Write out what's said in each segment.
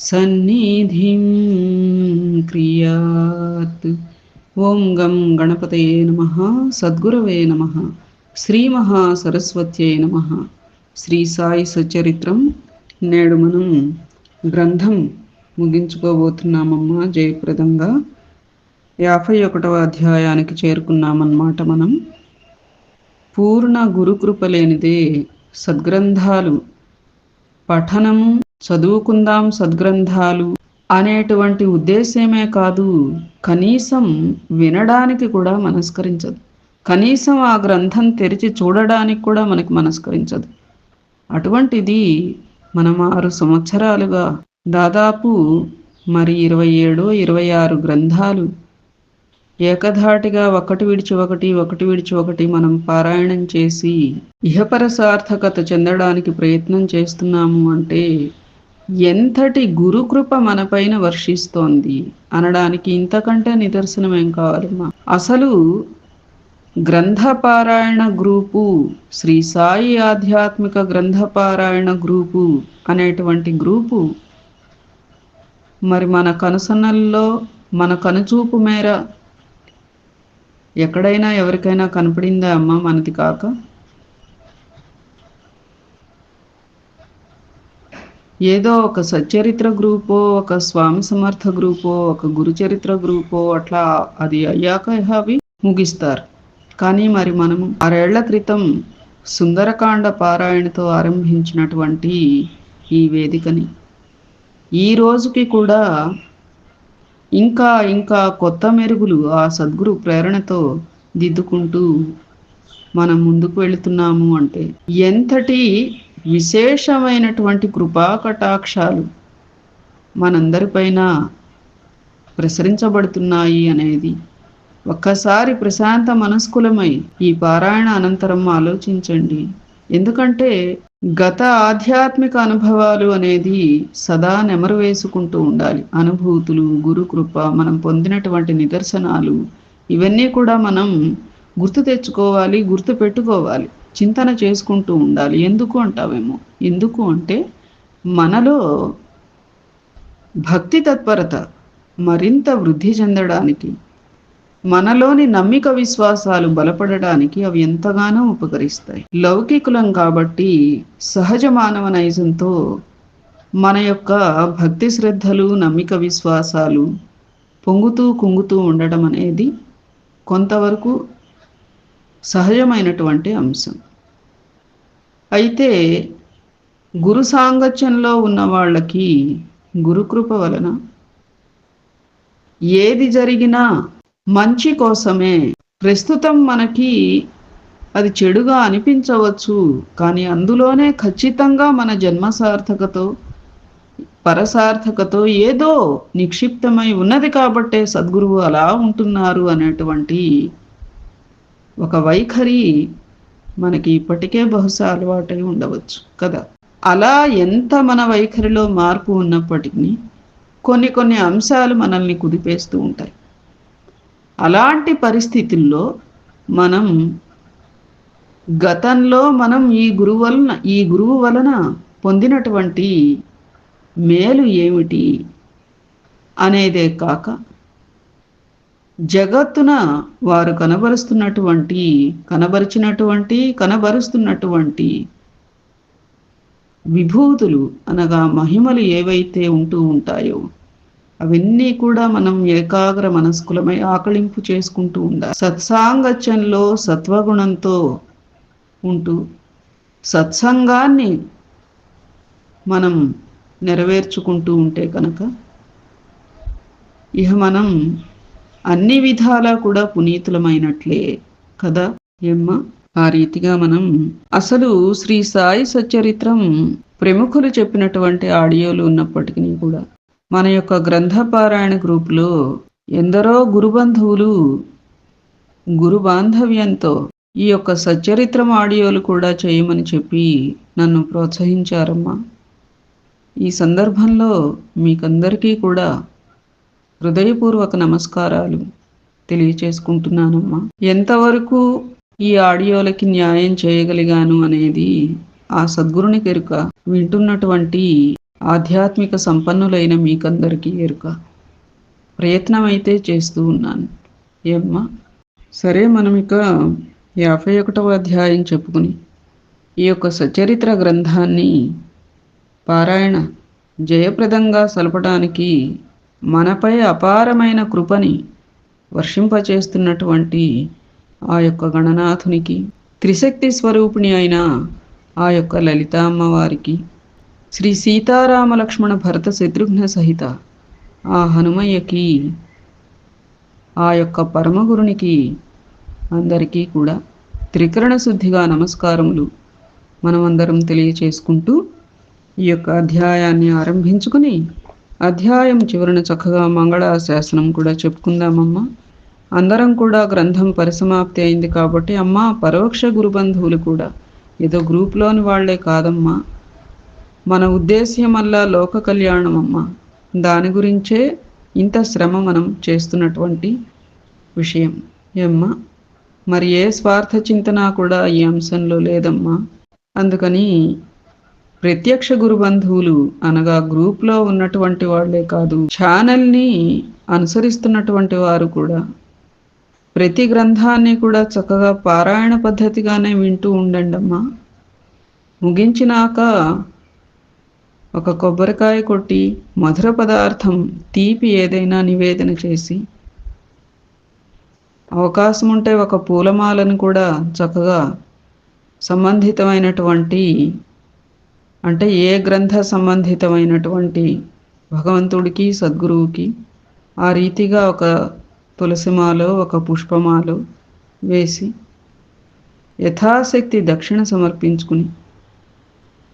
సన్నిధిం క్రియాత్. ఓం గం గణపతయే నమ. సద్గురవే నమ. శ్రీ మహాసరస్వత్యై నమ. శ్రీ సాయి సచరిత్రం నేడు మనం గ్రంథం ముగించుకోబోతున్నామమ్మా జయప్రదంగా. యాభై ఒకటవ అధ్యాయానికి చేరుకున్నామన్నమాట మనం. పూర్ణ గురుకృప లేనిదే సద్గ్రంథాలు పఠనము చదువుకుందాం సద్గ్రంథాలు అనేటువంటి ఉద్దేశమే కాదు. కనీసం వినడానికి కూడా మనస్కరించదు. కనీసం ఆ గ్రంథం తెరిచి చూడడానికి కూడా మనకి మనస్కరించదు. అటువంటిది మనం ఆరు సంవత్సరాలుగా దాదాపు మరి ఇరవై ఏడు ఇరవై ఆరు గ్రంథాలు ఏకధాటిగా ఒకటి విడిచి ఒకటి ఒకటి విడిచి ఒకటి మనం పారాయణం చేసి ఇహపర సార్థకత చెందడానికి ప్రయత్నం చేస్తున్నాము అంటే ఎంతటి గురుకృప మనపైన వర్షిస్తోంది అనడానికి ఇంతకంటే నిదర్శనం ఏం కావాలమ్మా? అసలు గ్రంథపారాయణ గ్రూపు శ్రీ సాయి ఆధ్యాత్మిక గ్రంథపారాయణ గ్రూపు అనేటువంటి గ్రూపు మరి మన కనుసన్నల్లో మన కనుచూపు మేర ఎక్కడైనా ఎవరికైనా కనపడిందా అమ్మ మనది కాక? ఏదో ఒక సచ్చరిత్ర గ్రూపో ఒక స్వామి సమర్థ గ్రూపో ఒక గురుచరిత్ర గ్రూపో అట్లా అది అయ్యాక అవి ముగిస్తారు. కానీ మరి మనము ఆరేళ్ళ క్రితం సుందరకాండ పారాయణతో ఆరంభించినటువంటి ఈ వేదికని. ఈ రోజుకి కూడా ఇంకా ఇంకా కొత్త మెరుగులు ఆ సద్గురు ప్రేరణతో దిద్దుకుంటూ మనం ముందుకు వెళుతున్నాము అంటే ఎంతటి విశేషమైనటువంటి కృపా కటాక్షాలు మనందరిపైన ప్రసరించబడుతున్నాయి అనేది ఒక్కసారి ప్రశాంత మనస్కులమై ఈ పారాయణ అనంతరం ఆలోచించండి. ఎందుకంటే గత ఆధ్యాత్మిక అనుభవాలు అనేది సదా నెమరు వేసుకుంటూ ఉండాలి. అనుభూతులు గురుకృప మనం పొందినటువంటి నిదర్శనాలు ఇవన్నీ కూడా మనం గుర్తు తెచ్చుకోవాలి గుర్తు పెట్టుకోవాలి. చింతన చేసుకుంటూ ఉండాలి. ఎందుకు అంటావేమో? ఎందుకు అంటే మనలో భక్తి తత్పరత మరింత వృద్ధి చెందడానికి మనలోని నమ్మిక విశ్వాసాలు బలపడడానికి అవి ఎంతగానో ఉపకరిస్తాయి. లౌకికులం కాబట్టి సహజ మానవ నైజంతో మన యొక్క భక్తి శ్రద్ధలు నమ్మిక విశ్వాసాలు పొంగుతూ కుంగుతూ ఉండడం అనేది కొంతవరకు సహజమైనటువంటి అంశం. అయితే గురు సాంగత్యంలో ఉన్న వాళ్ళకి గురుకృప వలన ఏది జరిగినా మంచి కోసమే. ప్రస్తుతం మనకి అది చెడుగా అనిపించవచ్చు కానీ అందులోనే ఖచ్చితంగా మన జన్మ సార్థకతో పరసార్థకతో ఏదో నిక్షిప్తమై ఉన్నది కాబట్టే సద్గురువు అలా ఉంటున్నారు అనేటువంటి ఒక వైఖరి మనకి ఇప్పటికే బహుశా అలవాటై ఉండవచ్చు కదా? అలా ఎంత మన వైఖరిలో మార్పు ఉన్నప్పటికీ కొన్ని కొన్ని అంశాలు మనల్ని కుదిపేస్తూ ఉంటాయి. అలాంటి పరిస్థితుల్లో మనం గతంలో మనం ఈ గురువు వలన ఈ గురువు వలన పొందినటువంటి మేలు ఏమిటి అనేదే కాక జగత్తున వారు కనబరుస్తున్నటువంటి కనబరిచినటువంటి కనబరుస్తున్నటువంటి విభూతులు అనగా మహిమలు ఏవైతే ఉంటూ ఉంటాయో అవన్నీ కూడా మనం ఏకాగ్ర మనస్కులమై ఆకళింపు చేసుకుంటూ ఉండాలి. సత్సాంగత్యంలో సత్వగుణంతో ఉంటూ సత్సంగాన్ని మనం నెరవేర్చుకుంటూ ఉంటే కనుక ఇహ మనం అన్ని విధాలా కూడా పునీతులమైనట్లే కదా ఏమ్మా ఆ రీతిగా మనం అసలు శ్రీ సాయి సచరిత్రం ప్రముఖులు చెప్పినటువంటి ఆడియోలు ఉన్నప్పటికీ కూడా మన యొక్క గ్రంథపారాయణ గ్రూపులో ఎందరో గురుబంధువులు గురు బాంధవ్యంతో ఈ యొక్క సచ్చరిత్రం ఆడియోలు కూడా చేయమని చెప్పి నన్ను ప్రోత్సహించారమ్మా. ఈ సందర్భంలో మీకందరికీ కూడా హృదయపూర్వక నమస్కారాలు తెలియచేసుకుంటున్నానమ్మా. ఎంతవరకు ఈ ఆడియోలకి న్యాయం చేయగలిగాను అనేది ఆ సద్గురుని ఎరుక వింటున్నటువంటి ఆధ్యాత్మిక సంపన్నులైన మీకందరికీ ఎరుక ప్రయత్నం అయితే చేస్తూ ఉన్నాను. ఏమ్మా? సరే మనం ఇక యాభై ఒకటవ అధ్యాయం చెప్పుకుని ఈ యొక్క సచరిత్ర గ్రంథాన్ని పారాయణ జయప్రదంగా సలపడానికి మనపై అపారమైన కృపని వర్షింపచేస్తున్నటువంటి ఆ యొక్క గణనాథునికి త్రిశక్తి స్వరూపిణి అయిన ఆ యొక్క లలిత అమ్మవారికి శ్రీ సీతారామ లక్ష్మణ భరత శత్రుఘ్న సహిత ఆ హనుమయ్యకి ఆ యొక్క పరమగురునికి అందరికీ కూడా త్రికరణ శుద్ధిగా నమస్కారములు మనమందరం తెలియచేసుకుంటూ ఈ యొక్క అధ్యాయాన్ని ఆరంభించుకుని అధ్యాయం చివరన చక్కగా మంగళాశాసనం కూడా చెప్పుకుందామమ్మా. అందరం కూడా గ్రంథం పరిసమాప్తి అయింది కాబట్టి అమ్మ పరోక్ష గురుబంధువులు కూడా. ఏదో గ్రూప్లోని వాళ్ళే కాదమ్మా. మన ఉద్దేశ్యమల్లా లోక కళ్యాణం అమ్మ దాని గురించే ఇంత శ్రమ మనం చేస్తున్నటువంటి విషయం. ఏమ్మ మరి ఏ స్వార్థ చింతన కూడా ఈ అంశంలో లేదమ్మా. అందుకని ప్రత్యక్ష గురు బంధువులు అనగా గ్రూప్లో ఉన్నటువంటి వాళ్ళే కాదు ఛానల్ని అనుసరిస్తున్నటువంటి వారు కూడా ప్రతి గ్రంథాన్ని కూడా చక్కగా పారాయణ పద్ధతిగానే వింటూ ఉండండి అమ్మా. ముగించినాక ఒక కొబ్బరికాయ కొట్టి మధుర పదార్థం తీపి ఏదైనా నివేదన చేసి అవకాశం ఉంటే ఒక పూలమాలను కూడా చక్కగా సంబంధితమైనటువంటి అంటే ఏ గ్రంథ సంబంధితమైనటువంటి భగవంతుడికి సద్గురువుకి ఆ రీతిగా ఒక తులసిమాలో ఒక పుష్పమాలో వేసి యథాశక్తి దక్షిణ సమర్పించుకుని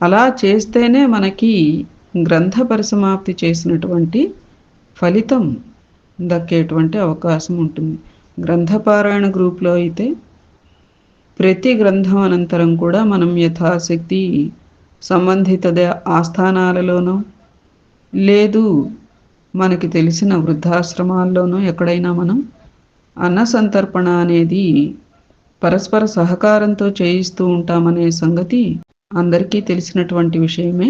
అలా చేస్తేనే మనకి గ్రంథ పరిసమాప్తి చేసినటువంటి ఫలితం దక్కేటువంటి అవకాశం ఉంటుంది. గ్రంథపారాయణ గ్రూప్లో అయితే ప్రతి గ్రంథం అనంతరం కూడా మనం యథాశక్తి సంబంధిత ఆస్థానాలలోనో లేదు మనకి తెలిసిన వృద్ధాశ్రమాల్లోనూ ఎక్కడైనా మనం అన్న సంతర్పణ అనేది పరస్పర సహకారంతో చేయిస్తూ ఉంటామనే సంగతి అందరికీ తెలిసినటువంటి విషయమే.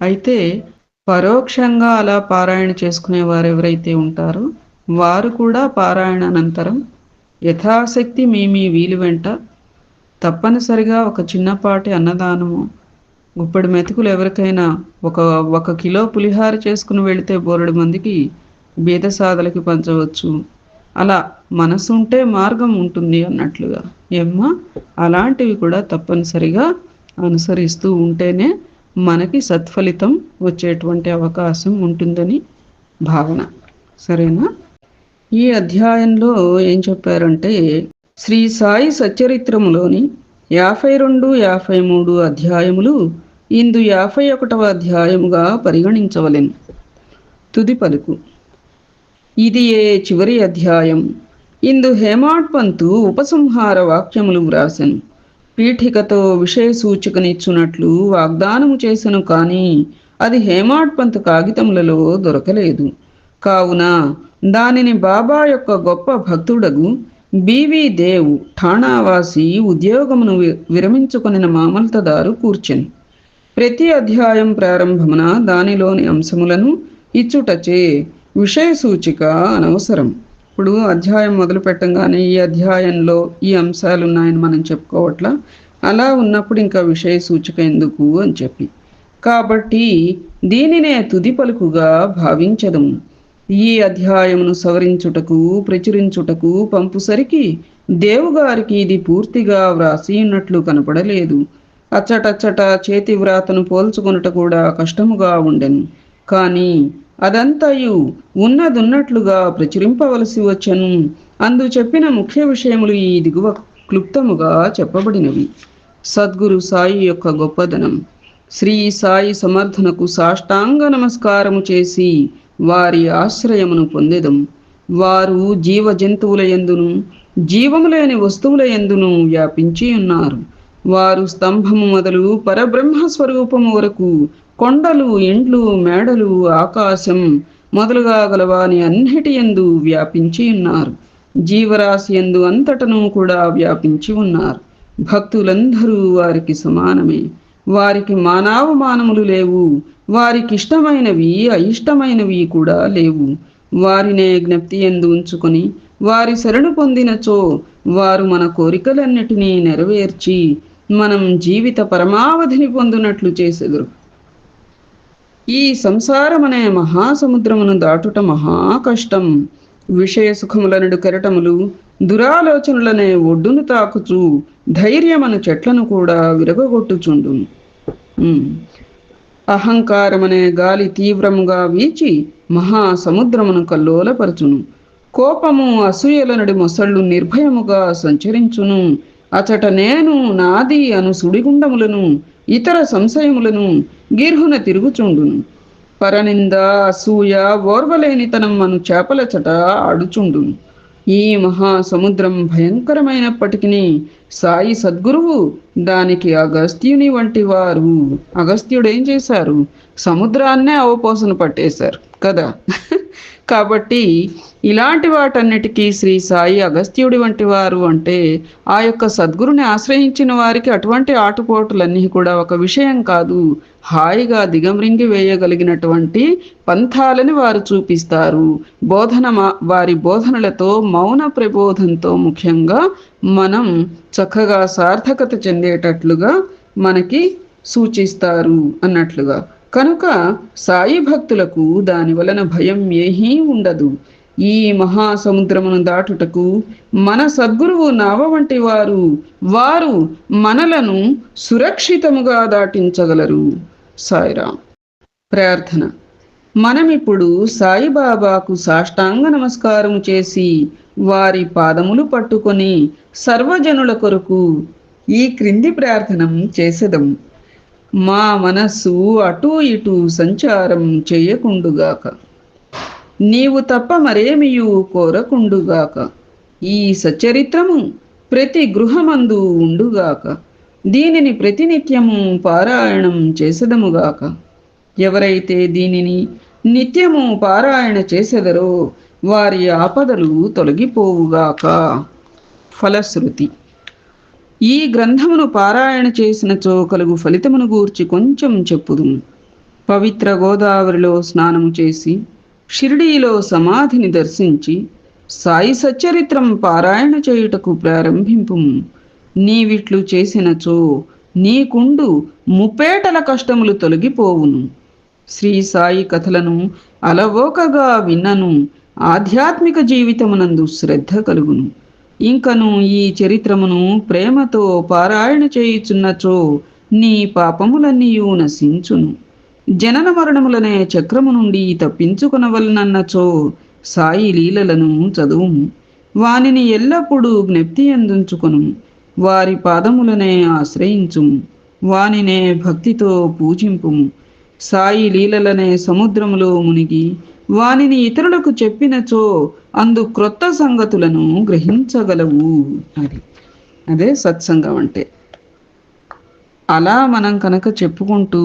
అయితే పరోక్షంగా అలా పారాయణ చేసుకునే వారు ఎవరైతే ఉంటారో వారు కూడా పారాయణ అనంతరం యథాశక్తి మీ మీ వీలు వెంట తప్పనిసరిగా ఒక చిన్నపాటి అన్నదానము గుప్పడి మెతుకులు ఎవరికైనా ఒక ఒక కిలో పులిహార చేసుకుని వెళితే బోరడు మందికి బీద సాధలకి పంచవచ్చు. అలా మనసు ఉంటే మార్గం ఉంటుంది అన్నట్లుగా. ఏమ్మా? అలాంటివి కూడా తప్పనిసరిగా అనుసరిస్తూ ఉంటేనే మనకి సత్ఫలితం వచ్చేటువంటి అవకాశం ఉంటుందని భావన. సరేనా? ఈ అధ్యాయంలో ఏం చెప్పారంటే శ్రీ సాయి సచ్చరిత్రములోని యాభై రెండు యాభై మూడు అధ్యాయములు ఇందు యాభై ఒకటవ అధ్యాయముగా పరిగణించవలెను. తుది పలుకు. ఇది ఏ చివరి అధ్యాయం? ఇందు హేమాడ్ పంతు ఉపసంహార వాక్యములు వ్రాసెను. పీఠికతో విషయ సూచికనిచ్చునట్లు వాగ్దానము చేసెను కానీ అది హేమాడ్ పంతు కాగితములలో దొరకలేదు. కావున దానిని బాబా యొక్క గొప్ప భక్తుడగు బివి దేవ్ ఠాణావాసి ఉద్యోగమును విరమించుకొనిన మామల్తదారు కూర్చెను. ప్రతి అధ్యాయం ప్రారంభమున దానిలోని అంశములను ఇచ్చుటచే విషయ సూచిక అనవసరం. ఇప్పుడు అధ్యాయం మొదలు పెట్టంగానే ఈ అధ్యాయంలో ఈ అంశాలు ఉన్నాయని మనం చెప్పుకోవట్లా? అలా ఉన్నప్పుడు ఇంకా విషయ సూచిక ఎందుకు అని చెప్పి. కాబట్టి దీనినే తుది పలుకుగా భావించదము. ఈ అధ్యాయమును సవరించుటకు ప్రచురించుటకు పంపుసరికి దేవుగారికి ఇది పూర్తిగా వ్రాసి ఉన్నట్లు కనపడలేదు. అచ్చటచ్చట చేతి వ్రాతను పోల్చుకొనుట కూడా కష్టముగా ఉండెను. కానీ అదంతయు ఉన్నదున్నట్లుగా ప్రచురింపవలసి వచ్చను. అందు చెప్పిన ముఖ్య విషయములు ఈ దిగువ క్లుప్తముగా చెప్పబడినవి. సద్గురు సాయి యొక్క గొప్పదనం. శ్రీ సాయి సమర్థనకు సాష్టాంగ నమస్కారము చేసి వారి ఆశ్రయమును పొందెదం. వారు జీవ జంతువుల ఎందును జీవము లేని వస్తువుల ఎందును వ్యాపించి ఉన్నారు. వారు స్తంభము మొదలు పరబ్రహ్మ స్వరూపము వరకు కొండలు ఇండ్లు మేడలు ఆకాశం మొదలుగా గలవాని అన్నిటి ఎందు వ్యాపించి ఉన్నారు. జీవరాశి ఎందు అంతటను కూడా వ్యాపించి ఉన్నారు. భక్తులందరూ వారికి సమానమే. వారికి మానవమానములు లేవు. వారికి ఇష్టమైనవి అయిష్టమైనవి కూడా లేవు. వారినే జ్ఞప్తి ఎందు ఉంచుకొని వారి శరణు పొందినచో వారు మన కోరికలన్నిటినీ నెరవేర్చి మనం జీవిత పరమావధిని పొందునట్లు చేసెదురు. ఈ సంసారమనే మహాసముద్రమును దాటుట మహా కష్టం విషయ సుఖములనడు కెరటములు దురాలోచనలనే ఒడ్డును తాకుచు ధైర్యమను చెట్లను కూడా విరగొట్టుచుండు ఉమ్. అహంకారమనే గాలి తీవ్రముగా వీచి మహాసముద్రమును కల్లోలపరచును. కోపము అసూయలనడి మొసళ్ళు నిర్భయముగా సంచరించును. అచట నేను నాది అను సుడిగుండములను ఇతర సంశయములను గీర్హున తిరుగుచుండును. పరనింద అసూయ ఓర్వలేనితనం అను చేపలచట ఆడుచుండును. ఈ మహాసముద్రం భయంకరమైనప్పటికీ సాయి సద్గురువు దానికి అగస్త్యుని వంటి వారు. అగస్త్యుడు ఏం చేశారు? సముద్రాన్నే అవపోసన పట్టేశారు కదా? కాబట్టి ఇలాంటి వాటన్నిటికీ శ్రీ సాయి అగస్త్యుడి వంటి వారు అంటే ఆ యొక్క సద్గురుని ఆశ్రయించిన వారికి అటువంటి ఆటుపోటులన్నీ కూడా ఒక విషయం కాదు. హాయిగా దిగమ్రింగి వేయగలిగినటువంటి పంథాలని వారు చూపిస్తారు. బోధన వారి బోధనలతో మౌన ప్రబోధంతో ముఖ్యంగా మనం చక్కగా సార్థకత చెంది చెందేటట్లుగా మనకి సూచిస్తారు అన్నట్లుగా. కనుక సాయి భక్తులకు దాని వలన భయం ఏహీ ఉండదు. ఈ మహాసముద్రమును దాటుటకు మన సద్గురువు నావ వంటి వారు వారు మనలను సురక్షితముగా దాటించగలరు. సాయిరాం ప్రార్థన. మనమిప్పుడు సాయిబాబాకు సాష్టాంగ నమస్కారం చేసి వారి పాదములు పట్టుకొని సర్వజనుల కొరకు ఈ క్రింది ప్రార్థనం చేసెదం. మా మనస్సు అటూ ఇటూ సంచారం చేయకుండుగాక. నీవు తప్ప మరేమియు కోరకుండుగాక. ఈ సచరిత్రము ప్రతి గృహమందు ఉండుగాక. దీనిని ప్రతినిత్యము పారాయణం చేసదముగాక. ఎవరైతే దీనిని నిత్యము పారాయణ చేసెదరో వారి ఆపదలు తొలగిపోవుగాక. ఫలశ్రుతి ఈ గ్రంథమును పారాయణ చేసినచో కలుగు ఫలితమును గూర్చి కొంచెం చెప్పుదు. పవిత్ర గోదావరిలో స్నానము చేసి షిరిడీలో సమాధిని దర్శించి సాయి సచ్చరిత్రం పారాయణ చేయుటకు ప్రారంభింపు. నీవిట్లు చేసినచో నీకుండు ముప్పేటల కష్టములు తొలగిపోవును. శ్రీ సాయి కథలను అలవోకగా విన్నను. ఆధ్యాత్మిక జీవితమునందు శ్రద్ధ కలుగును. ఇంకను ఈ చరిత్రమును ప్రేమతో పారాయణ చేయుచున్నచో నీ పాపములన్నీయు నశించును. జనన మరణములనే చక్రము నుండి తప్పించుకొనవలనన్నచో సాయి లీలలను చదువుము. వానిని ఎల్లప్పుడూ జ్ఞప్తి అందించుకును వారి పాదములనే ఆశ్రయించుము. వానినే భక్తితో పూజింపుము. సాయి లీలలనే సముద్రములో మునిగి వానిని ఇతరులకు చెప్పినచో అందు క్రొత్త సంగతులను గ్రహించగలవు అది అదే సత్సంగం అంటే. అలా మనం కనుక చెప్పుకుంటూ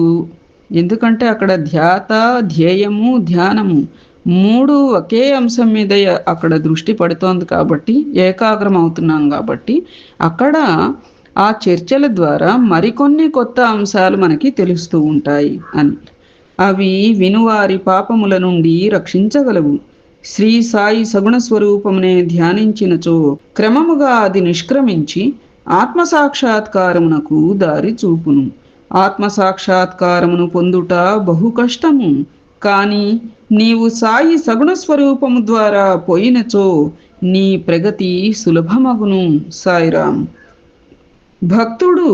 ఎందుకంటే అక్కడ ధ్యాత ధ్యేయము ధ్యానము మూడు ఒకే అంశం మీద అక్కడ దృష్టి పడుతోంది కాబట్టి ఏకాగ్రం అవుతున్నాం కాబట్టి అక్కడ ఆ చర్చల ద్వారా మరికొన్ని కొత్త అంశాలు మనకి తెలుస్తూ ఉంటాయి అని. అవి వినువారి పాపముల నుండి రక్షించగలవు. శ్రీ సాయి సగుణ స్వరూపమునే ధ్యానించినచో క్రమముగా అది నిష్క్రమించి ఆత్మసాక్షాత్కారమునకు దారి చూపును. ఆత్మ సాక్షాత్కారమును పొందుట బహు కష్టము. కానీ నీవు సాయి సగుణ స్వరూపము ద్వారా పోయినచో నీ ప్రగతి సులభమగును సాయిరామ్ భక్తుడు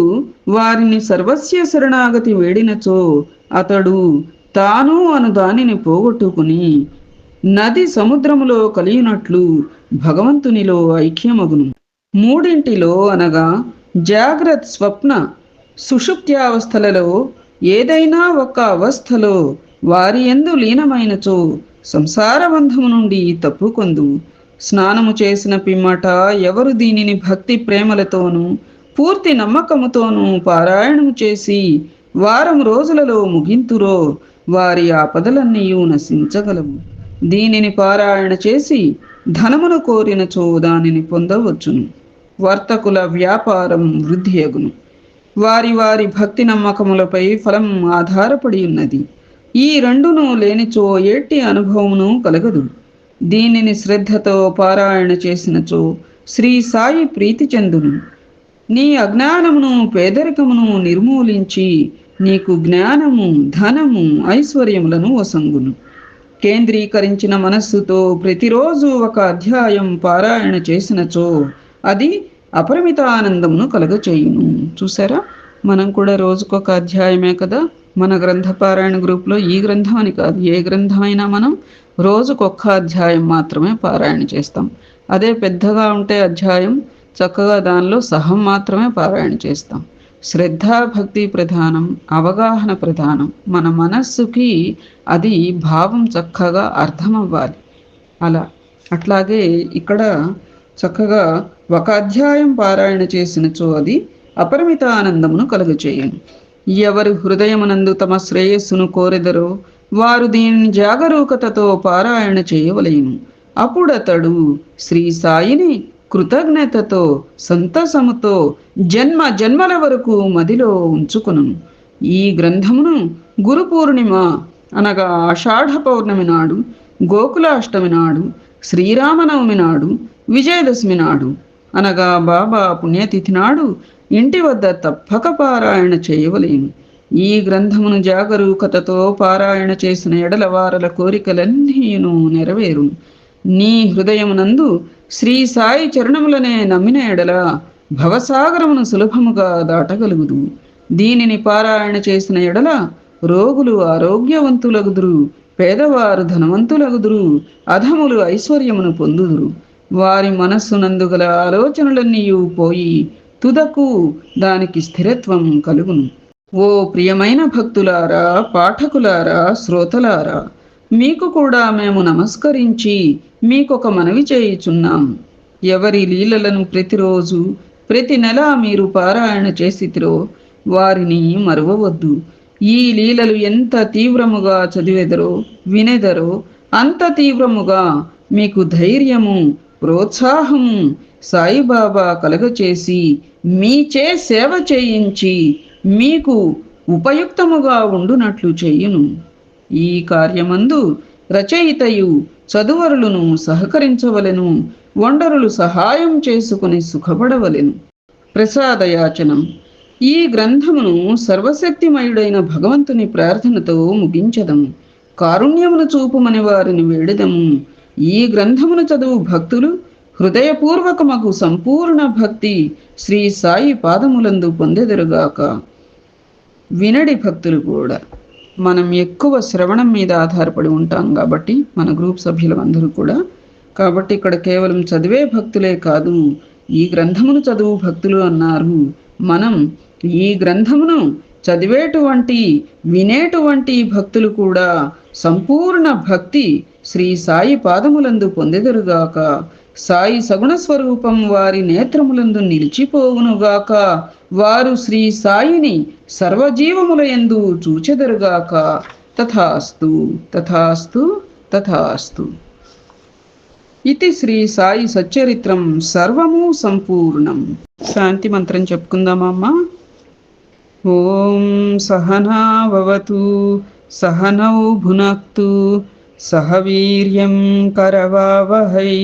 వారిని సర్వస్య శరణాగతి వేడినచో అతడు తాను అను దానిని పోగొట్టుకుని నది సముద్రములో కలిగినట్లు భగవంతునిలో ఐక్యమగును. మూడింటిలో అనగా జాగ్రత్త స్వప్న సుషుప్త్యావస్థలలో ఏదైనా ఒక అవస్థలో వారి ఎందు లీనమైనచో సంసార బంధము నుండి తప్పుకొందు. స్నానము చేసిన పిమ్మట ఎవరు దీనిని భక్తి ప్రేమలతోనూ పూర్తి నమ్మకముతోనూ పారాయణము చేసి వారం రోజులలో ముగింతురో వారి ఆపదలన్నీ నశించగలవు. దీనిని పారాయణ చేసి ధనమును కోరినచో దానిని పొందవచ్చును. వర్తకుల వ్యాపారం వృద్ధి అగును. వారి వారి భక్తి నమ్మకములపై ఫలం ఆధారపడి ఉన్నది. ఈ రెండును లేనిచో ఏటి అనుభవమును కలగదు. దీనిని శ్రద్ధతో పారాయణ చేసినచో శ్రీ సాయి ప్రీతి చెందును. నీ అజ్ఞానమును పేదరికమును నిర్మూలించి నీకు జ్ఞానము ధనము ఐశ్వర్యములను వసంగును. కేంద్రీకరించిన మనస్సుతో ప్రతిరోజు ఒక అధ్యాయం పారాయణ చేసినచో అది అపరిమిత ఆనందమును కలుగచేయును. చూసారా మనం కూడా రోజుకొక అధ్యాయమే కదా? మన గ్రంథ పారాయణ గ్రూప్లో ఈ గ్రంథం అని కాదు ఏ గ్రంథమైనా మనం రోజుకొక్క అధ్యాయం మాత్రమే పారాయణ చేస్తాం. అదే పెద్దగా ఉంటే అధ్యాయం చక్కగా దానిలో సహం మాత్రమే పారాయణ చేస్తాం. శ్రద్ధాభక్తి ప్రధానం అవగాహన ప్రధానం మన మనస్సుకి అది భావం చక్కగా అర్థమవ్వాలి. అలా. అట్లాగే ఇక్కడ చక్కగా ఒక అధ్యాయం పారాయణ చేసినచో అది అపరిమిత ఆనందమును కలుగచేయను. ఎవరు హృదయమునందు తమ శ్రేయస్సును కోరెదరో వారు దీనిని జాగరూకతతో పారాయణ చేయవలేను. అప్పుడతడు శ్రీ సాయిని కృతజ్ఞతతో సంతసముతో జన్మ జన్మల వరకు మదిలో ఉంచుకును. ఈ గ్రంథమును గురు పూర్ణిమ అనగా ఆషాఢ పౌర్ణమి నాడు గోకులాష్టమి నాడు శ్రీరామనవమి నాడు విజయదశమి నాడు అనగా బాబా పుణ్యతిథి నాడు ఇంటి వద్ద తప్పక పారాయణ చేయవలేము ఈ గ్రంథమును జాగరూకతతో పారాయణ చేసిన ఎడలవారల కోరికలన్నీను నెరవేరు నీ హృదయమునందు శ్రీ సాయి చరణములనే నమ్మిన ఎడల భవసాగరమును సులభముగా దాటగలుగుదు దీనిని పారాయణ చేసిన ఎడల రోగులు ఆరోగ్యవంతులగుదురు పేదవారు ధనవంతులగుదురు అధములు ఐశ్వర్యమును పొందుదురు. వారి మనస్సునందుగల ఆలోచనలన్నీ పోయి తుదకు దానికి స్థిరత్వం కలుగును. ఓ ప్రియమైన భక్తులారా పాఠకులారా శ్రోతలారా మీకు కూడా మేము నమస్కరించి మీకొక మనవి చేయుచున్నాం. ఎవరి లీలలను ప్రతిరోజు ప్రతి నెల మీరు పారాయణ చేసితిరో వారిని మరువవద్దు. ఈ లీలలు ఎంత తీవ్రముగా చదివెదరో వినెదరో అంత తీవ్రముగా మీకు ధైర్యము ప్రోత్సాహము సాయిబాబా కలగచేసి మీచే సేవ చేయించి మీకు ఉపయుక్తముగా ఉండునట్లు చేయును. ఈ కార్యమందు రచయితయు చదువరులను సహకరించవలెను వండరులు సహాయం చేసుకుని సుఖపడవలెను. ప్రసాదయాచనం. ఈ గ్రంథమును సర్వశక్తిమయుడైన భగవంతుని ప్రార్థనతో ముగించదము. కారుణ్యమును చూపుమని వారిని వేడదము. ఈ గ్రంథమును చదువు భక్తులు హృదయపూర్వకమకు సంపూర్ణ భక్తి శ్రీ సాయి పాదములందు పొందెదరుగాక. వినడి భక్తులు కూడా. మనం ఎక్కువ శ్రవణం మీద ఆధారపడి ఉంటాం కాబట్టి మన గ్రూప్ సభ్యులందరూ కూడా. కాబట్టి ఇక్కడ కేవలం చదివే భక్తులే కాదు ఈ గ్రంథమును చదువు భక్తులు అన్నారు. మనం ఈ గ్రంథమును చదివేటువంటి వినేటువంటి భక్తులు కూడా సంపూర్ణ భక్తి శ్రీ సాయి పాదములందు పొందెదరుగాక. సాయి సగుణ స్వరూపం వారి నేత్రములందు నిలిచిపోవునుగాక. వారు శ్రీ సాయిని సర్వజీవముల ఎందు చూచెదరుగాక. తథాస్తు తథాస్తు తథాస్తు. ఇది శ్రీ సాయి సచ్చరిత్రం సర్వము సంపూర్ణం. శాంతి మంత్రం చెప్పుకుందామా అమ్మా? ఓం సహనావతు సహనౌ భునక్తు సహ వీర్యం కరవావహై.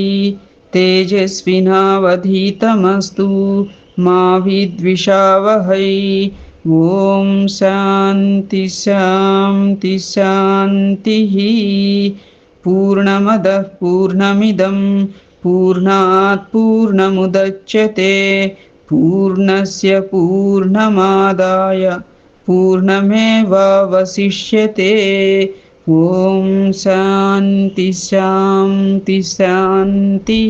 तेजस्विनावधीतमस्तु मा विद्विषावहै। ॐ शान्ति शान्ति शान्तिः। पूर्णमदः पूर्णमिदं पूर्णात् पूर्णमुदच्यते। पूर्णस्य पूर्णमादाय पूर्णमेवावशिष्यते। ఓం శాంతి శాంతి శాంతి.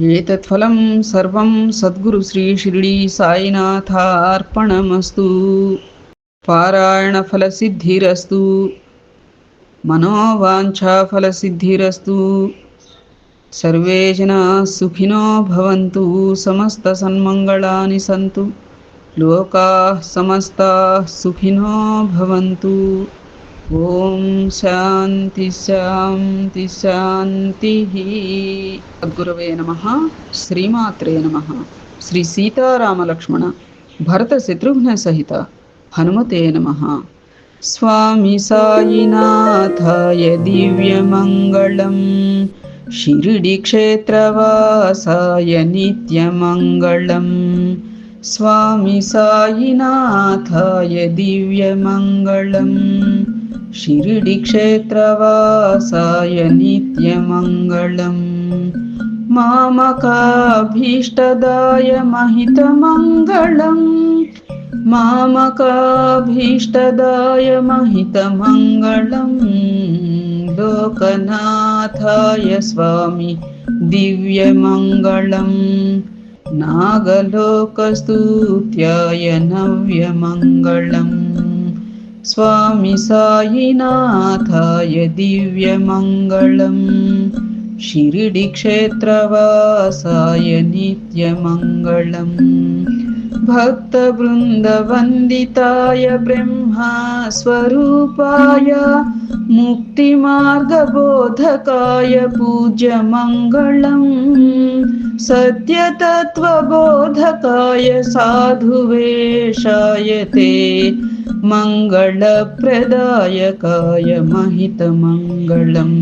ఏతత్ఫలం సర్వం సద్గురు శ్రీ షిరిడి సాయినాథార్పణమస్తు. పారాయణఫలసిద్ధిరస్తు మనోవాంఛాఫలసిద్ధిరస్తు. సర్వే జనా సుఖినో భవంతు సమస్త సన్మంగళాని సంతు. లోకా సమస్త సుఖినో భవంతు ఓం శాంతి శాంతి శాంతి సద్గురవే నమ శ్రీమాత్రే నమ శ్రీ సీతారామలక్ష్మణ భరత శత్రుఘ్న సహిత హనుమతే నమ స్వామి సాయినాథాయ దివ్యమంగళం शिरिडिक्षेत्रवासाय नित्यमङ्गलम् स्वामि सायिनाथाय दिव्यमङ्गलम्। शिरिडिक्षेत्रवासाय नित्यमङ्गलम्। मामकाभीष्टदाय महितमङ्गलम्। मामकाभीष्टदाय महितमङ्गलम्। लोकनाथाय स्वामि दिव्यमङ्गलम् नागलोकस्तुत्याय नव्यमङ्गलम् स्वामि सायिनाथाय दिव्यमङ्गलम्। शिरिडिक्षेत्रवासाय नित्यमङ्गलम् भक्तवृन्दवन्दिताय ब्रह्मास्वरूपाय मुक्तिमार्गबोधकाय पूज्यमङ्गलम् सत्यतत्त्वबोधकाय साधुवेशाय ते मङ्गलप्रदायकाय महितमङ्गलम्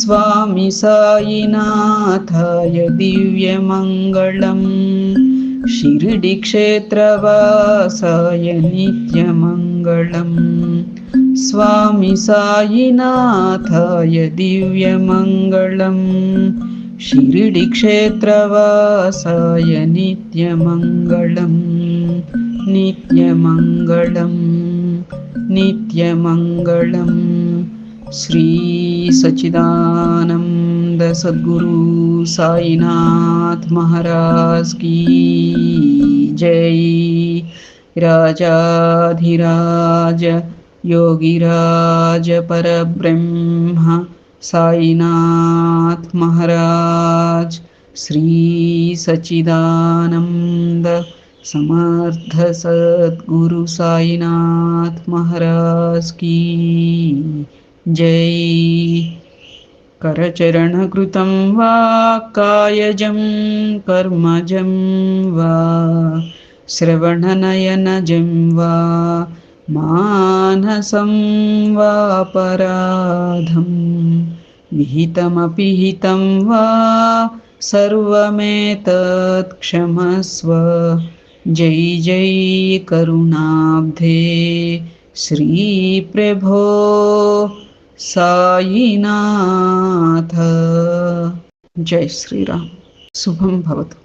स्वामि सायिनाथाय दिव्यमङ्गलम् शिरिडिक्षेत्रवासाय नित्यमङ्गलम् स्वामि सायिनाथाय दिव्यमङ्गलम्। शिरिडिक्षेत्रवासाय नित्यमङ्गलम् नित्यमङ्गलम् नित्यमङ्गलम् श्री सच्चिदानन्द सद्गुरु साईनाथ महाराज की जय। राजाधिराज, योगिराज, परब्रह्म, साईनाथ महाराज, श्री सच्चिदानन्द समर्थ सद्गुरु साईनाथ महाराज की जय। करचरणकृतं वा कायजं कर्मजं वा श्रवणनयनजं वा मानसं वापराधं विहितमपि हितं वा सर्वमेतत् क्षमस्व जय जय करुणाब्धे श्रीप्रभो। साईनाथ। जय श्री राम शुभम भवतु।